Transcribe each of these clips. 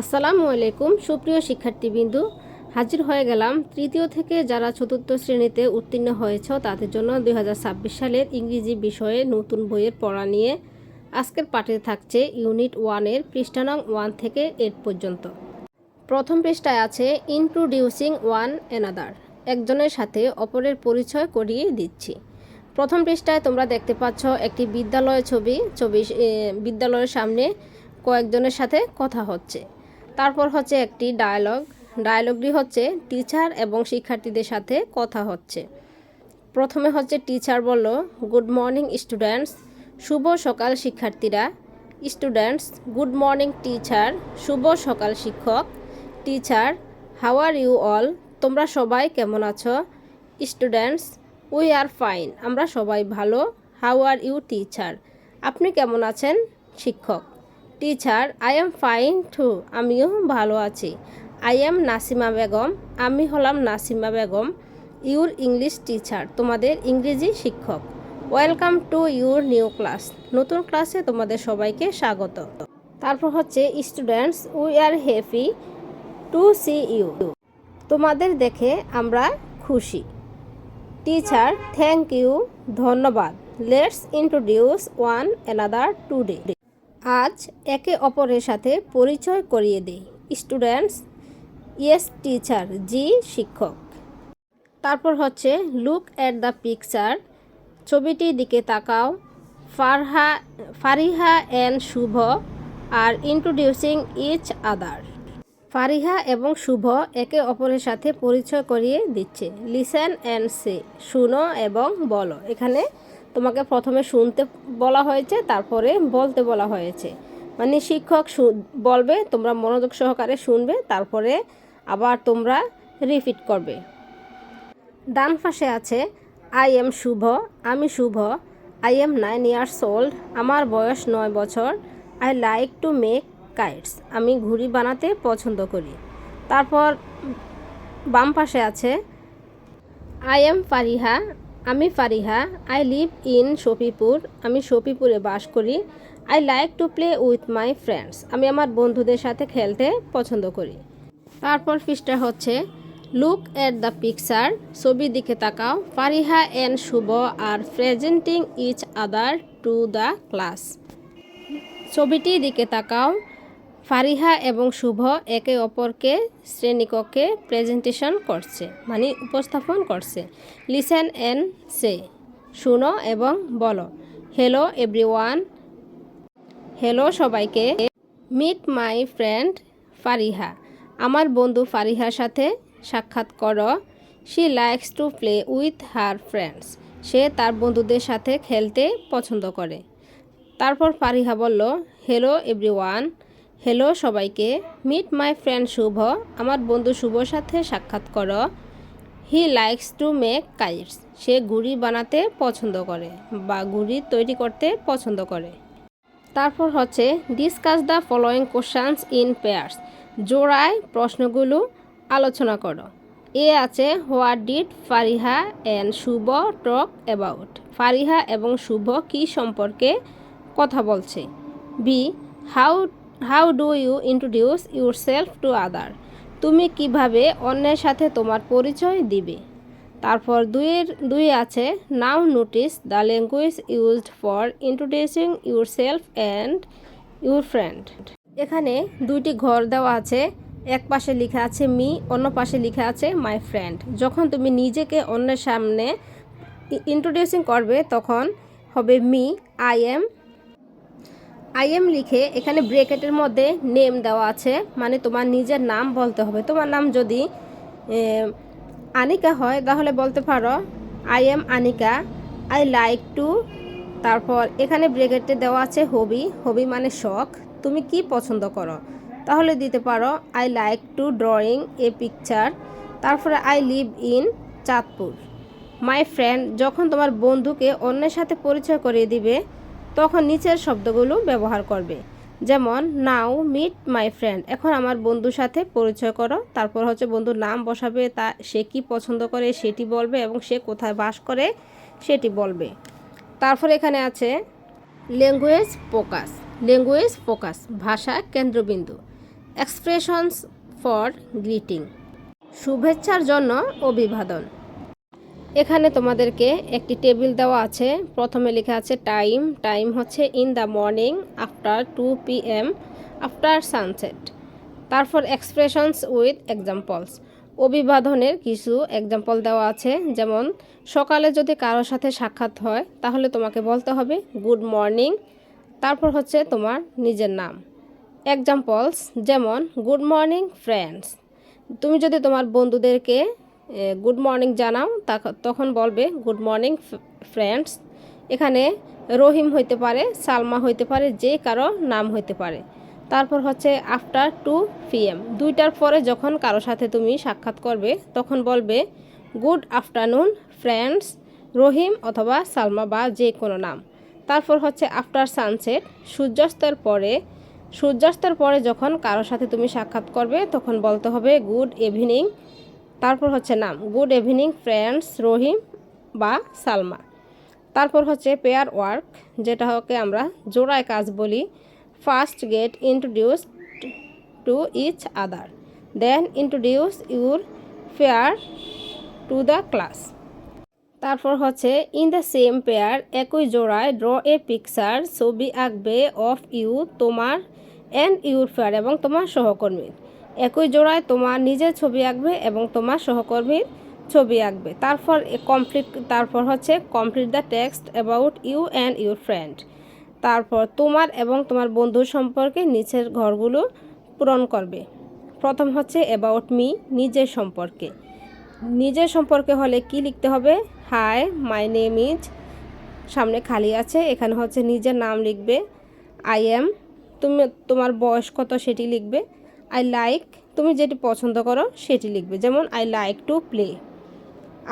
আসসালামু আলাইকুম, সুপ্রিয় শিক্ষার্থীবৃন্দু। হাজির হয়ে গেলাম তৃতীয় থেকে যারা চতুর্থ শ্রেণীতে উত্তীর্ণ হয়েছ, তাদের জন্য দু হাজার ছাব্বিশ সালের ইংরেজি বিষয়ে নতুন বইয়ের পড়া নিয়ে আজকের পাঠে থাকছে ইউনিট ওয়ানের পৃষ্ঠানং ওয়ান থেকে এইট পর্যন্ত। প্রথম পৃষ্ঠায় আছে, ইন্ট্রোডিউসিং ওয়ান অ্যানাদার একজনের সাথে অপরের পরিচয় করিয়ে দিচ্ছি। প্রথম পৃষ্ঠায় তোমরা দেখতে পাচ্ছ একটি বিদ্যালয় ছবি ছবি বিদ্যালয়ের সামনে কয়েকজনের সাথে কথা হচ্ছে। তারপর হচ্ছে একটি ডায়লগ ডায়লগটি হচ্ছে টিচার এবং শিক্ষার্থীদের সাথে কথা হচ্ছে। প্রথমে হচ্ছে টিচার বলল গুড মর্নিং স্টুডেন্টস শুভ সকাল, শিক্ষার্থীরা। স্টুডেন্টস গুড মর্নিং টিচার শুভ সকাল, শিক্ষক। Teacher how are you all তোমরা সবাই কেমন আছো? স্টুডেন্টস উই আর ফাইন আমরা সবাই ভালো। হাউ আর ইউ টিচার আপনি কেমন আছেন, শিক্ষক? Teacher I am fine too আমিও ভালো আছি। I am Nasima Begum. আমি হলাম Nasima Begum your English teacher তোমাদের ইংরেজি শিক্ষক। Welcome to your new class নতুন ক্লাসে তোমাদের সবাইকে স্বাগত। তারপর হচ্ছে students we are happy to see you তোমাদের দেখে আমরা খুশি। টিচার থ্যাংক ইউ ধন্যবাদ। Let's introduce one another today আজ একে অপরের সাথে পরিচয় করিয়ে দিই। স্টুডেন্টস, ইয়েস টিচার, জি শিক্ষক। তারপর হচ্ছে, লুক অ্যাট দ্য পিকচার। ছবিটির দিকে তাকাও। Farha, Fariha and Shuvo are introducing each other. Fariha এবং শুভ একে অপরের সাথে পরিচয় করিয়ে দিচ্ছে। লিসেন অ্যান্ড সে, শুনো এবং বলো। এখানে তোমাকে প্রথমে শুনতে বলা হয়েছে, তারপরে বলতে বলা হয়েছে। মানে শিক্ষক বলবে, তোমরা মনোযোগ সহকারে শুনবে, তারপরে আবার তোমরা রিপিট করবে। ডান পাশে আছে আই এম শুভ, আমি Shuvo I am nine years old আমার বয়স নয় বছর I like to make kites আমি ঘুড়ি বানাতে পছন্দ করি। তারপর বাম পাশে আছে আই এম ফারিহা আমি Fariha I live in Shafipur আমি শফিপুরে বাস করি। I like to play with my friends আমি আমার বন্ধুদের সাথে খেলতে পছন্দ করি। তারপর পৃষ্ঠা হচ্ছে লুক এট দ্য পিকচার ছবির দিকে তাকাও, Fariha and Shuvo are presenting each other to the class ছবিটির দিকে তাকাও ফারিহা এবং শুভ একে অপরকে শ্রেণীকক্ষে প্রেজেন্টেশন করছে মানে উপস্থাপন করছে। লিসেন অ্যান্ড সে, শুনো এবং বলো। Hello everyone. হ্যালো সবাইকে। Meet my friend Fariha. আমার বন্ধু ফারিহার সাথে সাক্ষাৎ করো। She likes to play with her friends. সে তার বন্ধুদের সাথে খেলতে পছন্দ করে। তারপর ফারিহা বলল, হ্যালো এভরিওয়ান। হ্যালো সবাইকে মিট মাই ফ্রেন্ড শুভ, আমার বন্ধু শুভর সাথে সাক্ষাৎ করো। He likes to make kites সে ঘুড়ি বানাতে পছন্দ করে বা ঘুড়ি তৈরি করতে পছন্দ করে। তারপর হচ্ছে discuss the following questions in pairs জোড়ায় প্রশ্নগুলো আলোচনা করো। এ আছে what did Fariha and Shuvo talk about Fariha এবং শুভ কি সম্পর্কে কথা বলছে? B how how do you introduce yourself to other তুমি কীভাবে অন্যের সাথে তোমার পরিচয় দিবে? তারপর দুইয়ের, দুই আছে now notice the language used for introducing yourself and your friend এখানে দুইটি ঘর দেওয়া আছে, এক পাশে লেখা আছে মি অন্য পাশে লেখা আছে মাই ফ্রেন্ড যখন তুমি নিজেকে অন্যের সামনে ইন্ট্রোডিউসিং করবে, তখন হবে me I am I am লিখে এখানে ব্রেকেটের মধ্যে নেম দেওয়া আছে মানে তোমার নিজের নাম বলতে হবে। তোমার নাম যদি আনিকা হয়, তাহলে বলতে পারো I am Anika I like to তারপর এখানে ব্রেকেটে দেওয়া আছে হবি হবি মানে শখ, তুমি কি পছন্দ করো? তাহলে দিতে পারো I like to drawing a picture তারপরে I live in Chandpur. My friend যখন তোমার বন্ধুকে অন্যের সাথে পরিচয় করিয়ে দিবে তখন নিচের শব্দগুলো ব্যবহার করবে। যেমন, নাও, মিট মাই ফ্রেন্ড। এখন আমার বন্ধুর সাথে পরিচয় করো। তারপর হচ্ছে বন্ধুর নাম বসাবে, তা সে কি পছন্দ করে সেটি বলবে এবং সে কোথায় বাস করে সেটি বলবে। তারপর এখানে আছে, ল্যাঙ্গুয়েজ ফোকাস। ল্যাঙ্গুয়েজ ফোকাস, ভাষা কেন্দ্রবিন্দু। Expressions for greeting. শুভেচ্ছার জন্য অভিবাদন। এখানে তোমাদেরকে একটি টেবিল দেওয়া আছে। প্রথমে লেখা আছে টাইম। টাইম হচ্ছে in the morning after two P M after sunset. তারপর এক্সপ্রেশনস উইথ এক্সাম্পলস। অভিবাদনের কিছু এক্সাম্পল দেওয়া আছে, যেমন, সকালে যদি কারোর সাথে সাক্ষাৎ হয়, তাহলে তোমাকে বলতে হবে, গুড মর্নিং। তারপর হচ্ছে তোমার নিজের নাম। এক্সাম্পলস যেমন, গুড মর্নিং, ফ্রেন্ডস। তুমি যদি তোমার বন্ধুদেরকে গুড মর্নিং জানাও। তখন বলবে গুড মর্নিং ফ্রেন্ডস এখানে রহিম হইতে পারে, সালমা হইতে পারে, যে কারও নাম হইতে পারে। তারপর হচ্ছে আফটার টু পিএম দুইটার পরে যখন কারও সাথে তুমি সাক্ষাৎ করবে, তখন বলবে গুড আফটারনুন ফ্রেন্ডস রহিম অথবা সালমা বা যে কোনো নাম। তারপর হচ্ছে আফটার সানসেট সূর্যাস্তের পরে সূর্যাস্তের পরে যখন কারোর সাথে তুমি সাক্ষাৎ করবে, তখন বলতে হবে গুড ইভিনিং তারপর হচ্ছে নাম। গুড ইভিনিং ফ্রেন্ডস রহিম বা সালমা। তারপর হচ্ছে পেয়ার ওয়ার্ক যেটা হকে আমরা জোড়ায় কাজ বলি। First get introduce to each other then introduce your pair to the class তারপর হচ্ছে ইন দ্য সেম পেয়ার একই জোড়ায় ড্র এ পিকচার ছবি আঁকবে অফ ইউ তোমার অ্যান্ড ইউর ফেয়ার এবং তোমার সহকর্মীর একই জোড়ায় তোমার নিজের ছবি আঁকবে এবং তোমার সহকর্মীর ছবি আঁকবে। তারপর কমপ্লিট তারপর হচ্ছে complete the text about you and your friend তারপর তোমার এবং তোমার বন্ধুর সম্পর্কে নিচের ঘরগুলো পূরণ করবে। প্রথম হচ্ছে অ্যাবাউট মি নিজের সম্পর্কে। নিজের সম্পর্কে হলে কি লিখতে হবে? হাই মাই নেম ইজ সামনে খালি আছে, এখানে হচ্ছে নিজের নাম লিখবে। আই এম তুমি, তোমার বয়স কত সেটি লিখবে। আই লাইক তুমি যেটি পছন্দ করো, সেটি লিখবে। যেমন I like to play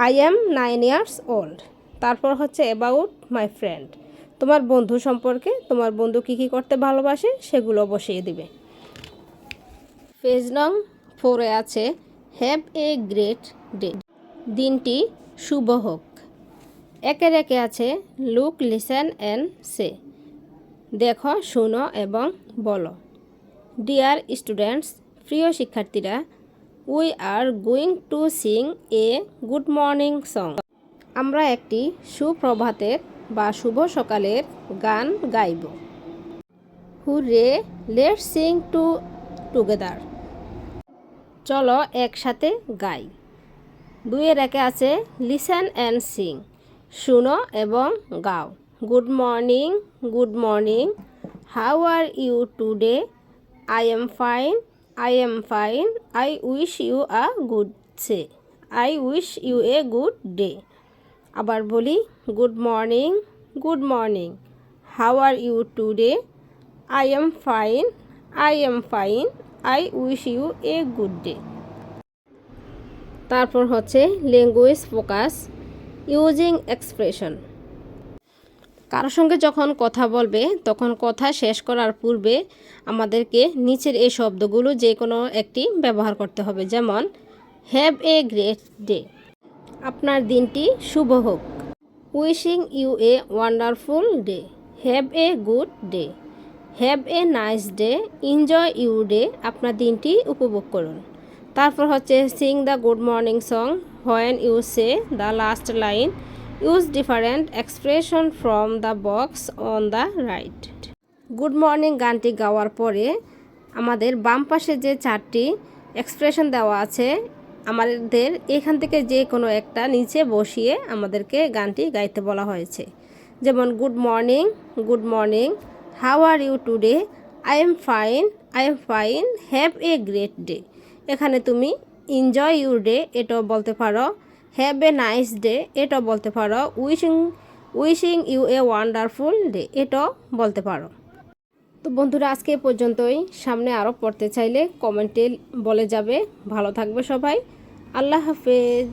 I am nine years old তারপর হচ্ছে অ্যাবাউট মাই ফ্রেন্ড তোমার বন্ধু সম্পর্কে, তোমার বন্ধু কী কী করতে ভালোবাসে, সেগুলো বসিয়ে দিবে। পেজ নং ফোরে আছে হ্যাভ এ গ্রেট ডে দিনটি শুভ হোক। একের একে আছে লুক লিসেন অ্যান্ড সে দেখো, শুনো এবং বলো। ডিয়ার স্টুডেন্টস প্রিয় শিক্ষার্থীরা we are going to sing a good morning song আমরা একটি সুপ্রভাতের বা শুভ সকালের গান গাইব। Hurray let sing to together চলো একসাথে গাই। দুইয়ের একে আছে লিসেন অ্যান্ড সিং শুনো এবং গাও। Good morning good morning how are you today I am fine I am fine I wish you a good day I wish you a good day আবার বলি good morning good morning how are you today I am fine I am fine I wish you a good day তারপর হচ্ছে language focus using expression কারোর সঙ্গে যখন কথা বলবে, তখন কথা শেষ করার পূর্বে আমাদেরকে নিচের এই শব্দগুলো যে কোনো একটি ব্যবহার করতে হবে। যেমন হ্যাভ এ গ্রেট ডে আপনার দিনটি শুভ হোক। Wishing you a wonderful day have a good day have a nice day enjoy you day আপনার দিনটি উপভোগ করুন। তারপর হচ্ছে sing the good morning song when you say the last line use different expression from the box on the right good morning গানটি গাওয়ার পরে আমাদের বাম পাশে যে চারটি এক্সপ্রেশন দেওয়া আছে, আমাদের এখান থেকে যে কোনো একটা নিচে বসিয়ে আমাদেরকে গানটি গাইতে বলা হয়েছে। যেমন good morning good morning how are you today I am fine I am fine have a great day এখানে তুমি এনজয় ইউর ডে এটাও বলতে পারো। হ্যাভ এ নাইস ডে এটাও বলতে পারো। Wishing wishing you a wonderful day এটাও বলতে পারো। তো বন্ধুরা, আজকে এ পর্যন্তই। সামনে আরও পড়তে চাইলে কমেন্টে বলে যাবে। ভালো থাকবে সবাই। আল্লাহ হাফেজ।